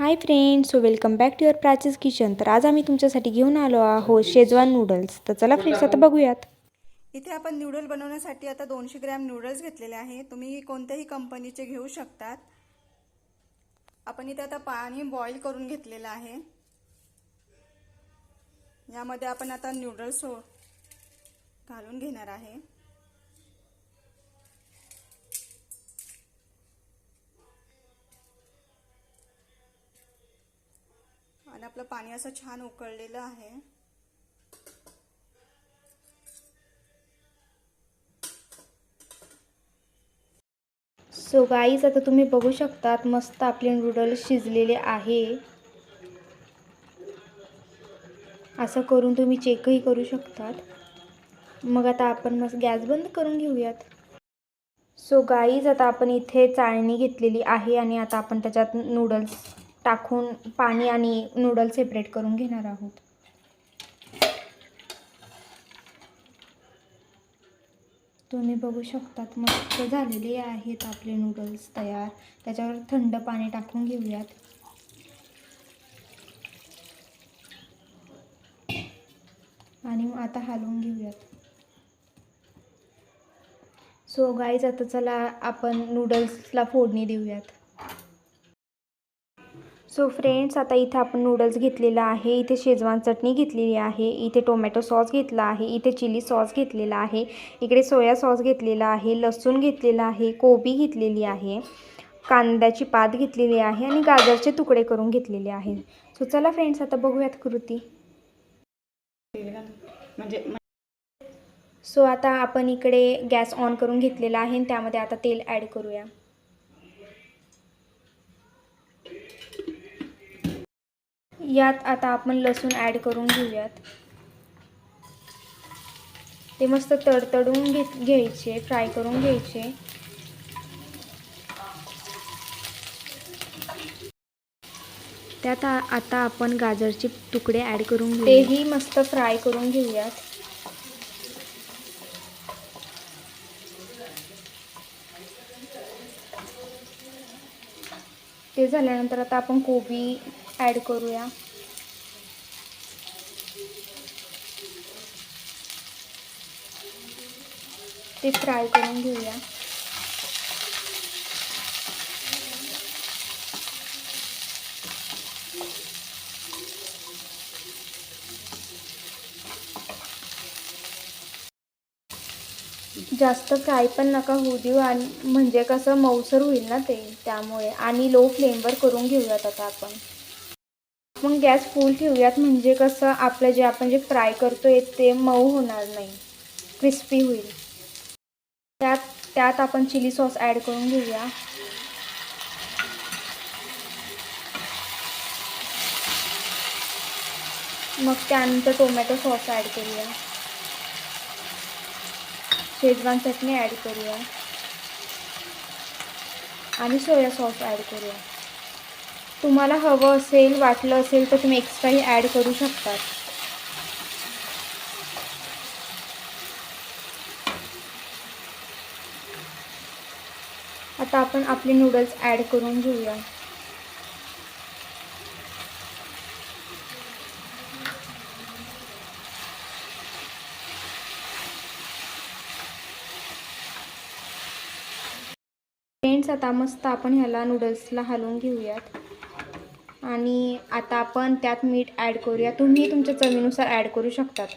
Hi friends so welcome back to your Prachi's kitchen तर आज आम्ही तुमच्यासाठी घेऊन आलो आहोत शेजवान नूडल्स तर चला फ्रेंड्स आता बघूयात. इथे आपण नूडल बनवण्यासाठी आता दोनशे ग्रॅम नूडल्स घेतलेले आहे तुम्ही कोणत्याही कंपनीचे घेऊ शकतात. आपण इथे आता पाणी बॉईल करून घेतलेलं आहे. यामध्ये आपण आता नूडल्स हो घालून घेणार आहे. आणि आपलं पाणी असं छान उकळलेलं आहे. सो गाईज आता तुम्ही बघू शकतात मस्त आपले नूडल्स शिजलेले आहे. असं करून तुम्ही चेकही करू शकतात. मग आता आपण मस्त गॅस बंद करून घेऊयात. सो गाईज आता आपण इथे चाळणी घेतलेली आहे आणि आता आपण त्याच्यात नूडल्स टाकून पाणी आणि नूडल्स सेपरेट करून घेणार आहोत. तुम्ही बघू शकतात मस्त झालेले आहेत आपले नूडल्स तयार. त्याच्यावर थंड पाणी टाकून घेऊयात. आणि मग आता हलवून घेऊयात. सो गाईज आता चला आपण नूडल्सला फोडणी देऊयात. सो फ्रेंड्स आता इथे आपण नूडल्स घेतलेला आहे. इथे शेजवान चटणी घेतलेली आहे. इथे टोमॅटो सॉस घेतला आहे. इथे चिली सॉस घेतलेला आहे. इकडे सोया सॉस घेतलेला आहे. लसूण घेतलेला आहे. कोबी घेतलेली आहे. कांद्याची पात घेतलेली आहे आणि गाजरचे तुकडे करून घेतलेले आहे. सो चला फ्रेंड्स आता बघूयात कृती. म्हणजे सो आता आपण इकडे गॅस ऑन करून घेतलेला आहे आणि त्यामध्ये आता तेल ॲड करूया. यात आता आपण लसूण ॲड करून घेऊयात. ते मस्त तडतडून घेत घ्यायचे फ्राय करून घ्यायचे. त्यात आता आपण गाजरचे तुकडे ॲड करून घेऊ तेही मस्त फ्राय करून घेऊयात. ते झाल्यानंतर आता आपण कोबी ॲड करूया. ते फ्राय करून घेऊया. जास्त फ्राय पण नका होऊ देऊ आणि म्हणजे कसं मऊसर होईल ना ते त्यामुळे. आणि लो फ्लेमवर करून घेऊयात आता आपण. मग गॅस फुल ठेवूयात. म्हणजे कसं आपलं जे आपण जे फ्राय करतोय ते मऊ होणार नाही. क्रिस्पी होईल. त्यात त्यात आपण चिली सॉस ॲड करून घेऊया. मग त्यानंतर टोमॅटो सॉस ॲड करूया. शेजवान चटणी ॲड करूया. आणि सोया सॉस ॲड करूया. तुम्हाला हवं असेल वाटलं असेल तर तुम्ही एक्स्ट्राही ॲड करू शकतात आता आपण आपले नूडल्स ॲड करून घेऊया. फ्रेंड्स आता मस्त आपण ह्याला नूडल्सला हलवून घेऊयात. आणि आता आपण त्यात मीठ ॲड करूया. तुम्ही तुमच्या चवीनुसार ॲड करू शकतात.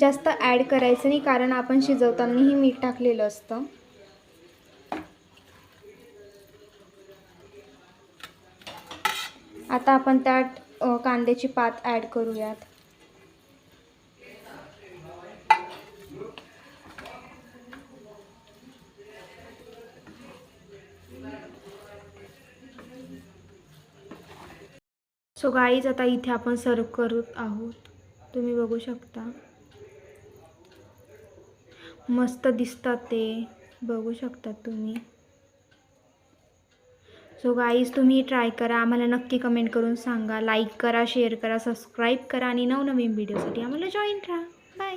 जास्त ॲड करायचं नाही कारण आपण शिजवतानाही मीठ टाकलेलं असतं. आता आपण त्यात कांद्याची पात ॲड करूयात. सो गाईज आता इथे आपण सर्व करत आहोत. तुम्ही बघू शकता. मस्त दिसतात ते. बघू शकतात तुम्ही. सो गाईज तुम्ही ट्राय करा. आम्हाला नक्की कमेंट करून सांगा. लाईक करा शेअर करा सबस्क्राईब करा आणि नवनवीन व्हिडिओसाठी आम्हाला जॉईन राहा. बाय